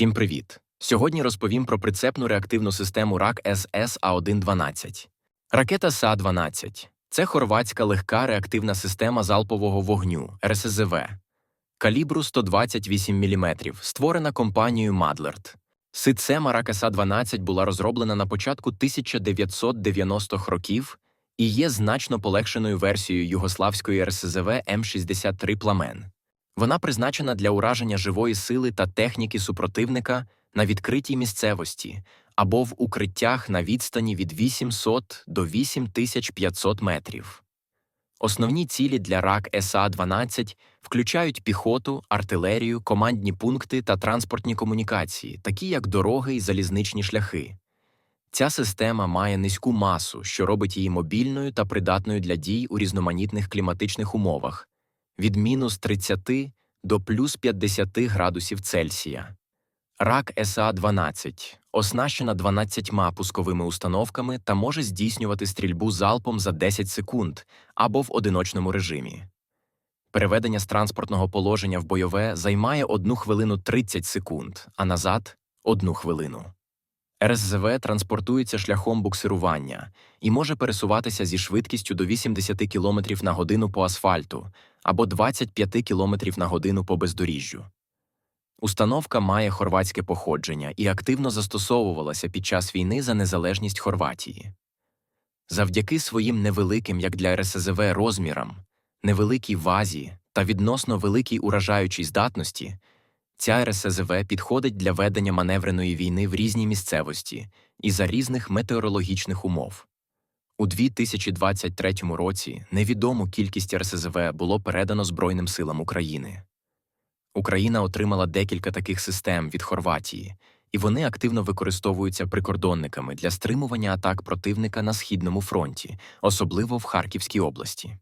Всім привіт! Сьогодні розповім про прицепну реактивну систему РАК СС А112. Ракета СА-12 це хорватська легка реактивна система залпового вогню РСЗВ калібру 128 мм, створена компанією Мадлерт. Система РАК СА-12 була розроблена на початку 1990-х років і є значно полегшеною версією югославської РСЗВ М63 Пламен. Вона призначена для ураження живої сили та техніки супротивника на відкритій місцевості або в укриттях на відстані від 800 до 8500 метрів. Основні цілі для РАК СА-12 включають піхоту, артилерію, командні пункти та транспортні комунікації, такі як дороги і залізничні шляхи. Ця система має низьку масу, що робить її мобільною та придатною для дій у різноманітних кліматичних умовах від мінус 30 до плюс 50 градусів Цельсія. РАК СА-12 оснащена 12 пусковими установками та може здійснювати стрільбу залпом за 10 секунд або в одиночному режимі. Переведення з транспортного положення в бойове займає 1 хвилину 30 секунд, а назад 1 хвилину. РСЗВ транспортується шляхом буксирування і може пересуватися зі швидкістю до 80 км на годину по асфальту або 25 км на годину по бездоріжжю. Установка має хорватське походження і активно застосовувалася під час війни за незалежність Хорватії. Завдяки своїм невеликим, як для РСЗВ, розмірам, невеликій вазі та відносно великій уражаючій здатності, ця РСЗВ підходить для ведення маневреної війни в різній місцевості і за різних метеорологічних умов. У 2023 році невідому кількість РСЗВ було передано Збройним силам України. Україна отримала декілька таких систем від Хорватії, і вони активно використовуються прикордонниками для стримування атак противника на східному фронті, особливо в Харківській області.